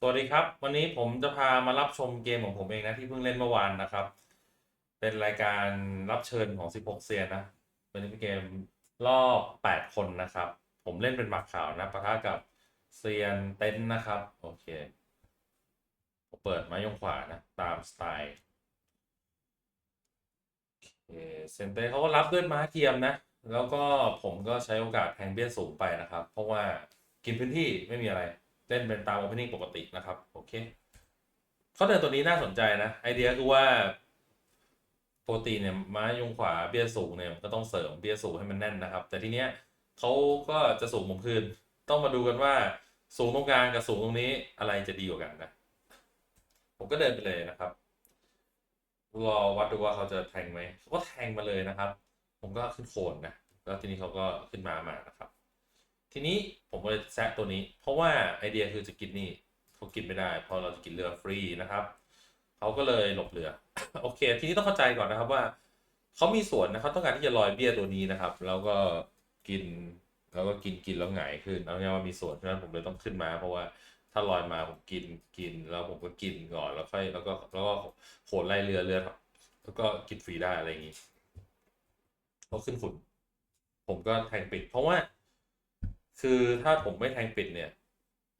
สวัสดีครับ วันนี้ผมจะพามารับชมเกมของผมเองนะที่เพิ่งเล่นเมื่อวานนะครับ เป็นรายการรับเชิญของ 16 เซียนนะวันนี้เป็นเกมรอบ 8 คนนะครับ ผมเล่นเป็นหมักขาวนะปะทะกับเซียนเต็นนะครับ โอเคผมเปิดไม้ยงขวานะ ตามสไตล์เซนเต็นท์เขาก็รับด้วยม้าเทียมนะ แล้วก็ผมก็ใช้โอกาสแทงเบี้ยสูงไปนะครับ เพราะว่ากินพื้นที่ไม่มีอะไร เล่นเป็นตามโอเพนนิ่งปกตินะครับ โอเคเขาเดินตัวนี้น่าสนใจนะ ไอเดียคือว่าปกติเนี่ยม้ายงขวาเบี้ยสูงเนี่ยมันก็ต้องเสริมเบี้ยสูงให้มันแน่นนะครับ แต่ทีเนี้ยเขาก็จะสูงผมคืน ต้องมาดูกันว่าสูงตรงกลางกับสูงตรงนี้อะไรจะดีกว่ากันนะ ผมก็เดินไปเลยนะครับ รอวัดดูว่าเขาจะแทงไหมเขาก็แทงมาเลยนะครับ ผมก็ขึ้นโคนนะ แล้วทีนี้เขาก็ขึ้นมามานะครับ ทีนี้ผมก็เลยแซะตัวนี้ เพราะว่าไอเดียคือจะกินนี่เขากินไม่ได้เพราะเราจะกินเรือฟรีนะครับเขาก็เลยหลบเรือ โอเค ทีนี้ต้องเข้าใจก่อนนะครับว่าเขามีส่วนนะเขาต้องการที่จะลอยเบี้ยตัวนี้นะครับ แล้วก็กินแล้วก็กินกินแล้วหงายขึ้นเอาง่ายว่ามีส่วนเพราะฉะนั้นผมเลยต้องขึ้นมาเพราะว่าถ้าลอยมาผมกินกินแล้วผมก็กินก่อนแล้วค่อยแล้วก็แล้วก็โหนไล่เรือเรือแล้วก็กินฟรีได้อะไรอย่างงี้เขาขึ้นฝุ่นผมก็แทงปิด เพราะว่า คือถ้าผมไม่แทงปิดเนี่ย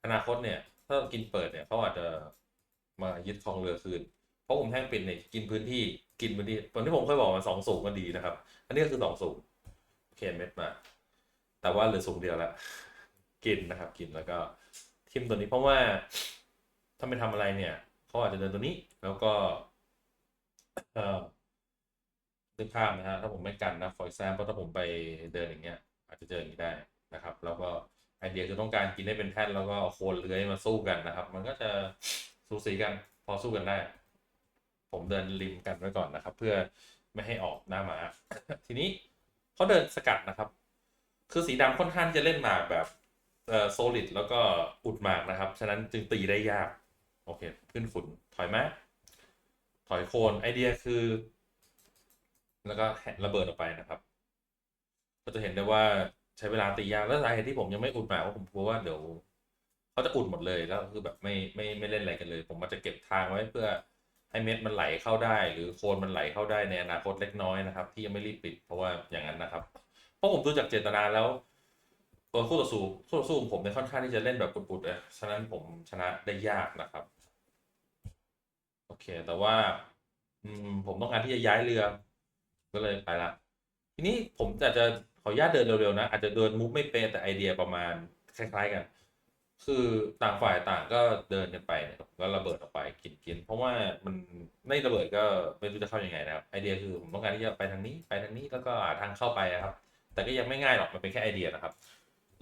อนาคตเนี่ย ถ้ากินเปิดเนี่ยเขาอาจจะมายึดครองเรือคืน เพราะผมแทงปิดเนี่ยกินพื้นที่กินพื้นที่ตอนที่ผมเคยบอกมันสองสูงมันดีนะครับ อันนี้ก็คือสองสูงเคเม็ดมา แต่ว่าเหลือสูงเดียวละกินนะครับ กินแล้วก็ทิมตัวนี้เพราะว่าถ้าไม่ทำอะไรเนี่ยเขาอาจจะเดินตัวนี้ แล้วก็เอ่อนึกภาพนะฮะถ้าผมไม่กันนะ for example ถ้าผมไปเดินอย่างเงี้ย อาจจะเจออย่างนี้ได้ นะครับ แล้วก็ไอเดียคือต้องการกินได้เป็นแท่นแล้วก็เอาโคนเลื้อยมาสู้กันนะครับ มันก็จะสู้สีกันพอสู้กันได้ ผมเดินริมกันไว้ก่อนนะครับ เพื่อไม่ให้ออกหน้าหมา ทีนี้เขาเดินสกัดนะครับ คือสีดำค่อนข้างจะเล่นหมากแบบเอ่อโซลิดแล้วก็อุดหมากนะครับ ฉะนั้นจึงตีได้ยาก โอเค ขึ้นฝุ่นถอยมาถอยโคนไอเดียคือ แล้วก็ระเบิดออกไปนะครับ ก็จะเห็นได้ว่า ใช้เวลาตียากแล้วสาเหตุที่ผมยังไม่อุดหมากเพราผมกลัวว่าเดี๋ยวเขาจะอุดหมดเลยแล้วคือแบบไม่ไม่ไม่เล่นอะไรกันเลย ผมมันจะเก็บทางไว้เพื่อให้เม็ดมันไหลเข้าได้ หรือโคนมันไหลเข้าได้ในอนาคตเล็กน้อยนะครับ ที่ยังไม่รีบปิดเพราะว่าอย่างนั้นนะครับเพราะผมดูจากเจตนาแล้วตัวคู่ต่อสู้คู่ต่อสู้ผมเนี่ยค่อนข้างที่จะเล่นแบบปุดๆนะฉะนั้นผมชนะได้ยากนะครับ โอเค แต่ว่า อืมผมต้องการที่จะย้ายเรือ ก็เลยไปละ ทีนี้ผมอาจจะขออนุญาตเดินเร็วๆนะ อาจจะเดินมุกไม่เป็นแต่ไอเดียประมาณคล้ายๆกัน คือต่างฝ่ายต่างก็เดินกันไปเนี่ยก็ระเบิดออกไปกินกินเพราะว่ามันไม่ระเบิดก็ไม่รู้จะเข้ายังไงนะครับไอเดียคือผมต้องการที่จะไปทางนี้ไปทางนี้แล้วก็หาทางเข้าไปอะครับ แต่ก็ยังไม่ง่ายหรอกมันเป็นแค่ไอเดียนะครับ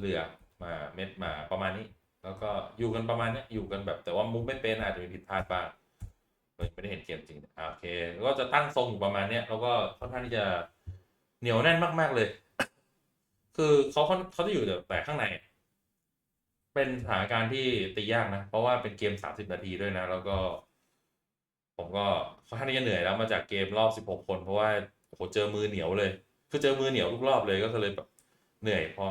เรือมาเม็ดมาประมาณนี้ แล้วก็อยู่กันประมาณนี้อยู่กันแบบแต่ว่ามุกไม่เป็นอาจจะมีผิดพลาดบ้างไม่ได้เห็นเกมจริงโอเคก็จะตั้งทรงอยู่ประมาณนี้แล้วก็ค่อนข้างที่จะ เหนียวแน่นมาก ๆเลย คือเขาเขาเขาจะอยู่แต่ข้างใน เป็นสถานการณ์ที่ตียากนะ เพราะว่าเป็นเกมสามสิบนาทีด้วยนะ แล้วก็ ผมก็ค่อนข้างที่จะเหนื่อยแล้วมาจากเกมรอบสิบหกคน เพราะว่าโหเจอมือเหนียวเลย คือเจอมือเหนียวทุกรอบเลยก็เลยแบบเหนื่อยเพราะ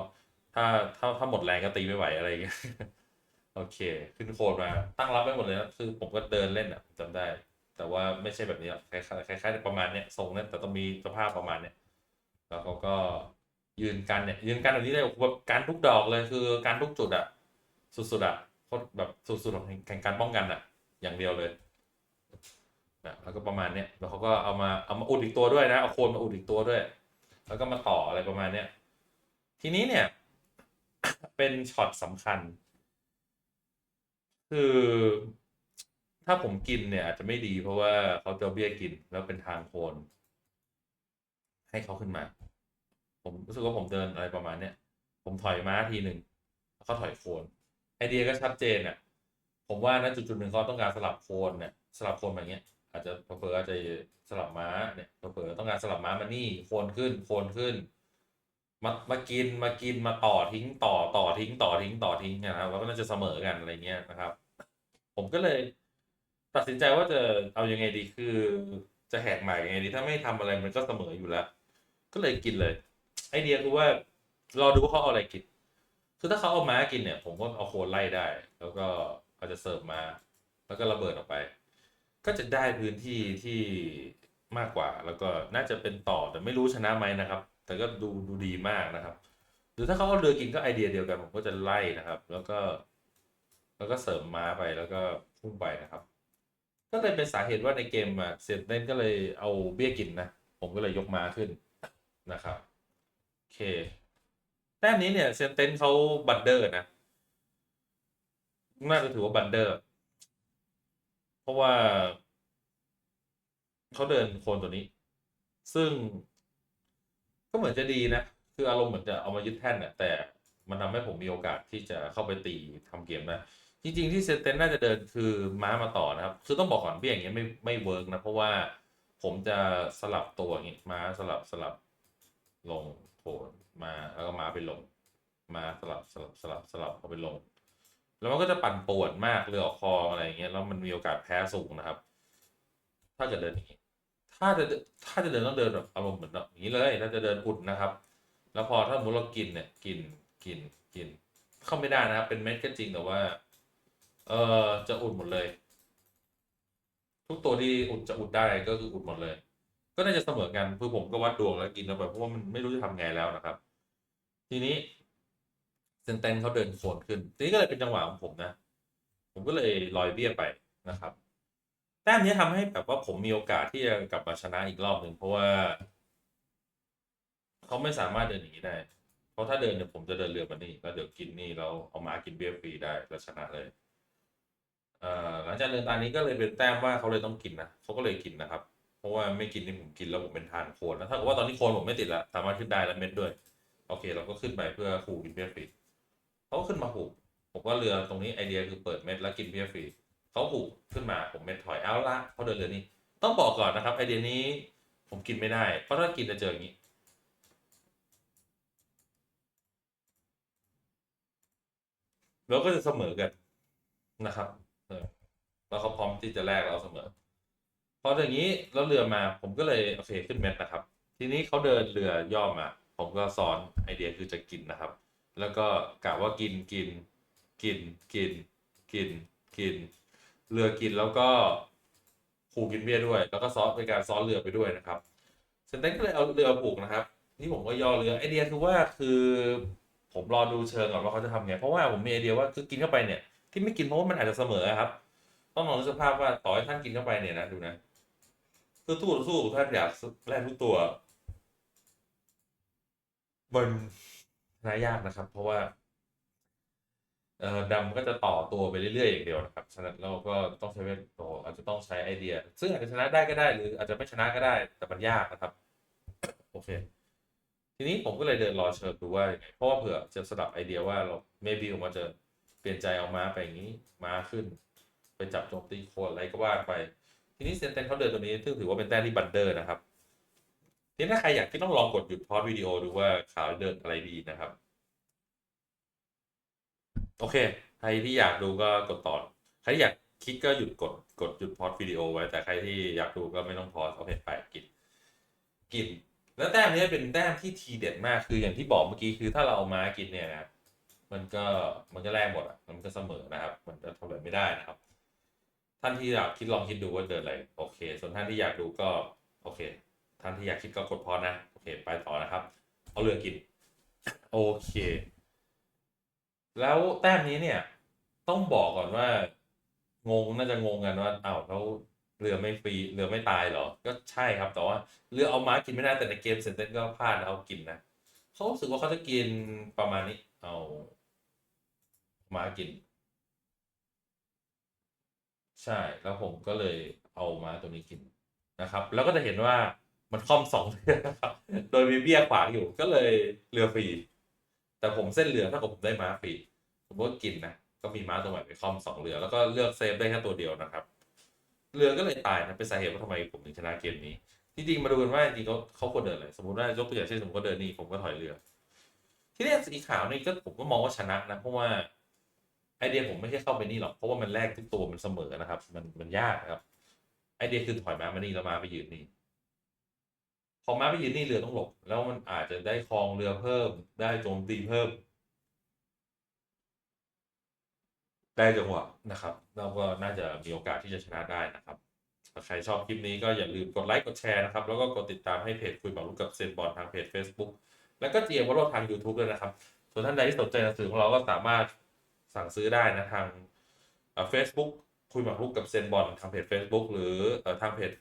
ถ้าถ้าถ้าหมดแรงก็ตีไม่ไหวอะไรอย่างเงี้ยโอเค ขึ้นโคดมา ตั้งรับไว้หมดเลยนะคือผมก็เดินเล่นอะจำได้ แต่ว่าไม่ใช่แบบนี้หรอกคล้ายๆคล้ายๆประมาณเนี้ยทรงเนี้ยแต่ต้องมีสภาพประมาณเนี้ย แล้วเขาก็ยืนกันเนี่ยยืนกันแบบนี้ได้แบบการทุกดอกเลยคือการทุกจุดอะสุดๆอะโคตรแบบสุดๆของแข่งการป้องกันอะอย่างเดียวเลยนะแล้วก็ประมาณเนี้ยแล้วเขาก็เอามาเอามาอุดอีกตัวด้วยนะเอาโคนมาอุดอีกตัวด้วย แล้วก็มาต่ออะไรประมาณเนี้ยทีนี้เนี่ย เป็นช็อตสำคัญ คือ ถ้าผมกินเนี่ย อาจจะไม่ดีเพราะว่าเขาจะเบี้ยกินแล้วเป็นทางโคน ให้เขาขึ้นมา ผมรู้สึกว่าผมเดินอะไรประมาณเนี้ยผมถอยม้าทีหนึ่งแล้วเขาถอยโคนไอเดียก็ชัดเจนอะผมว่าณจุดจุดหนึ่งเขาต้องการสลับโคนเนี่ยสลับโคนแบบเนี้ยอาจจะเผลออาจจะสลับม้าเนี่ยเผลอต้องการสลับม้ามานี่โคนขึ้นโคนขึ้นมามากินมากินมาต่อทิ้งต่อต่อทิ้งต่อทิ้งต่อทิ้งนะครับแล้วก็น่าจะเสมอกันอะไรเงี้ยนะครับ ผมก็เลย ตัดสินใจว่าจะเอายังไงดีคือจะแหกใหมากยังไงดีถ้าไม่ทำอะไรมันก็เสมออยู่แล้ว ก็เลยกินเลย ไอเดียคือว่า รอดูว่าเขาเอาอะไรกิน คือถ้าเขาเอาม้ากินเนี่ย ผมก็เอาโคนไล่ได้ แล้วก็อาจจะเสิร์ฟมา แล้วก็ระเบิดออกไป ก็จะได้พื้นที่ที่มากกว่า แล้วก็น่าจะเป็นต่อแต่ไม่รู้ชนะไหมนะครับ แต่ก็ดูดูดีมากนะครับ หรือถ้าเขาเอาเรือกินก็ไอเดียเดียวกัน ผมก็จะไล่นะครับ แล้วก็ แล้วก็เสริมม้าไปแล้วก็พุ่งไปนะครับ ก็เลยเป็นสาเหตุว่าในเกมอะเซนเต้นก็เลยเอาเบี้ยกินนะ ผมก็เลยยกม้าขึ้น นะครับโอเคแต้มนี้เนี่ยเซนเต้นเขาบันเดอร์นะน่าจะถือว่าบันเดอร์ เพราะว่าเขาเดินโคนตัวนี้ ซึ่งก็เหมือนจะดีนะ คืออารมณ์เหมือนจะเอามายึดแท่นน่ะแต่มันทำให้ผมมีโอกาสที่จะเข้าไปตีทำเกมนะ จริง ๆ ที่เซนเตนน่าจะเดินคือม้ามาต่อนะครับ คือต้องบอกก่อนเบี้ยอย่างเงี้ยไม่ไม่เวิร์กนะ เพราะว่าผมจะสลับตัวอย่างงี้ม้าสลับสลับ ลงโผล่มาแล้วก็ม้าไปลง มาสลับสลับสลับสลับเขาไปลง แล้วมันก็จะปั่นป่วนมากเรือออกคออะไรอย่างเงี้ยแล้วมันมีโอกาสแพ้สูงนะครับ ถ้าจะเดินอย่างงี้ถ้าจะถ้าจะเดินต้องเดินแบบอารมณ์เหมือนแบบนี้เลยถ้าจะเดินอุดนะครับ แล้วพอถ้าสมมติเรากินเนี่ยกินกินกิน เข้าไม่ได้นะครับ เป็นเม็ดก็จริงแต่ว่า เออจะอุดหมดเลย ทุกตัวที่อุดจะอุดได้ก็คืออุดหมดเลย ก็น่าจะเสมอกันคือผมก็วัดดวงแล้วกินเข้าไปเพราะว่ามันไม่รู้จะทำไงแล้วนะครับ ทีนี้เซนเตนเขาเดินโคนขึ้น ทีนี้ก็เลยเป็นจังหวะของผมนะ ผมก็เลยลอยเบี้ยไปนะครับ แต้มนี้ทำให้แบบว่าผมมีโอกาสที่จะกลับมาชนะอีกรอบหนึ่งเพราะว่าเขาไม่สามารถเดินอย่างนี้ได้ เพราะถ้าเดินเนี่ยผมจะเดินเรือมานี่แล้วเดี๋ยวกินนี่เราเอามากินเบี้ยฟรีได้แล้วชนะเลยเอ่อหลังจากเดินตานี้ก็เลยเป็นแต้มว่าเขาเลยต้องกินนะเขาก็เลยกินนะครับ เพราะว่าไม่กินนี่ผมกินแล้วผมเป็นทานโคนแล้วถ้าเกิดว่าตอนนี้โคนผมไม่ติดละสามารถขึ้นได้แล้วเม็ดด้วย โอเค เราก็ขึ้นไปเพื่อขู่กินเบี้ยฟรีเขาก็ขึ้นมาขู่ผมว่าเรือตรงนี้ไอเดียคือเปิดเม็ดแล้วกินเบี้ยฟรีเขาขู่ขึ้นมาผมเม็ดถอยเอาละเขาเดินเรือนี้ ต้องบอกก่อนนะครับ ไอเดียนี้ผมกินไม่ได้ เพราะถ้ากินจะเจออย่างนี้แล้วก็จะเสมอกันนะครับแล้วเขาพร้อมที่จะแลกเราเสมอ พออย่างนี้แล้วเรือมาผมก็เลยโอเคขึ้นเม็ดนะครับ ทีนี้เขาเดินเรือย่อมาผมก็ซ้อนไอเดียคือจะกินนะครับ แล้วก็กะว่ากินกิน กินกิน กินกิน เรือกินแล้วก็ขู่กินเบี้ยด้วย แล้วก็ซ้อนเป็นการซ้อนเรือไปด้วยนะครับเซนเต็นก็เลยเอาเรือผูกนะครับนี่ผมก็ย่อเรือไอเดียคือว่าคือผมรอดูเชิงก่อนว่าเขาจะทำไงเพราะว่าผมมีไอเดียว่าคือกินเข้าไปเนี่ยที่ไม่กินเพราะว่ามันอาจจะเสมอครับ ต้องลองนึกสภาพว่าต่อให้ท่านกินเข้าไปเนี่ยนะดูนะ คือตู้สู้ท่านอยากแลกทุกตัว มันน่ายากนะครับ เพราะว่าเอ่อดำก็จะต่อตัวไปเรื่อยๆอย่างเดียวนะครับ ฉะนั้นเราก็ต้องใช้เวทโตอาจจะต้องใช้ไอเดีย ซึ่งอาจจะชนะได้ก็ได้ หรืออาจจะไม่ชนะก็ได้ แต่มันยากนะครับ โอเค ทีนี้ผมก็เลยเดินรอเชิญดูว่าเพราะว่าเผื่อจะสลับไอเดียว่าเรา maybe ผมอาจจะเปลี่ยนใจเอาม้าไปอย่างนี้ม้าขึ้น ไปจับโจมตีโคนอะไรก็ว่าไป ทีนี้เซนเตนเขาเดินตัวนี้ซึ่งถือว่าเป็นแต้มที่บันเดอร์นะครับทีนี้ถ้าใครอยากที่ต้องลองกดหยุดพอดวิดีโอดูว่าขาวเดินอะไรดีนะครับ โอเค ใครที่อยากดูก็กดต่อ ใครที่อยากคลิกก็หยุดกดกดหยุดพอดวิดีโอไว้ แต่ใครที่อยากดูก็ไม่ต้องพอดโอเคไปกินกิน แล้วแต้มนี้เป็นแต้มที่ทีเด็ดมากคืออย่างที่บอกเมื่อกี้คือถ้าเราเอาม้ากินเนี่ยนะมันก็มันก็แลกหมดอะมันก็เสมอนะครับ มันจะทำอะไรไม่ได้นะครับ ท่านที่อยากคิดลองคิดดูว่าเดินอะไรโอเค ส่วนท่านที่อยากดูก็โอเค ท่านที่อยากคิดก็กดพอนะโอเค ไปต่อนะครับ เอาเรือกิน โอเค แล้วแต้มนี้เนี่ย ต้องบอกก่อนว่า งงน่าจะงงกันว่าอ้าวแล้วเรือไม่ฟรีเรือไม่ตายเหรอ ก็ใช่ครับแต่ว่าเรือเอาม้ากินไม่ได้แต่ในเกมเซนเตนก็พลาดเอากินนะเขารู้สึกว่าเขาจะกินประมาณนี้ เอาม้ากิน ใช่แล้วผมก็เลยเอามาตัวนี้กินนะครับ แล้วก็จะเห็นว่ามันค่อมสองเรือนะครับ โดยมีเบี้ยขวางอยู่ก็เลยเรือฟรี แต่ผมเส้นเรือถ้าผมได้ม้าฟรีผมก็กินนะก็มีม้าตัวใหม่ไปคอมสองเรือ แล้วก็เลือกเซฟได้แค่ตัวเดียวนะครับ เรือก็เลยตายนะเป็นสาเหตุว่าทำไมผมถึงชนะเกมนี้จริงๆมาดูกันว่าจริงเขาเขาควรเดินอะไรสมมติว่ายกตัวอย่างเช่นสมมติเขาเดินนี่ผมก็ถอยเรือ ที่นี่สีขาวนี่ก็ผมก็มองว่าชนะนะเพราะว่า ไอเดียผมไม่ใช่เข้าไปนี่หรอกเพราะว่ามันแลกทุกตัวมันเสมอนะครับ มันมันยากนะครับ ไอเดียคือถอยม้ามานี่แล้วม้าไปยืนนี่พอม้าไปยืนนี่เรือต้องหลบ แล้วมันอาจจะได้ครองเรือเพิ่ม ได้โจมตีเพิ่ม ได้จังหวะนะครับเราก็น่าจะมีโอกาสที่จะชนะได้นะครับถ้าใครชอบคลิปนี้ก็อย่าลืมกดไลค์กดแชร์นะครับ แล้วก็กดติดตามให้เพจคุยหมากรุกกับเซนบอลทางเพจ Facebook แล้วก็เจียมวอลทาง YouTube ด้วยนะครับ ส่วนท่านใดที่สนใจหนังสือของเราก็สามารถ สั่งซื้อได้นะทางเฟซบุ๊กคุยหมากรุกกับเซนบอลทางเพจ Facebook หรือทางเพจ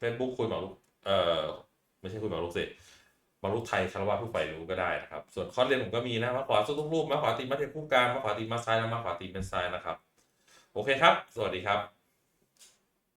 Facebook คุยหมากรุกเอ่อไม่ใช่คุยหมากรุกสิหมากรุกไทยคารวะผู้ใฝ่รู้ก็ได้นะครับ ส่วนคอร์สเรียนผมก็มีนะมาขวาสู้ทุกรูปมาขวาตีมาเทคู่กลางมาขวาตีมาซ้ายและมาขวาตีเป็นซ้ายนะครับ โอเคครับ สวัสดีครับ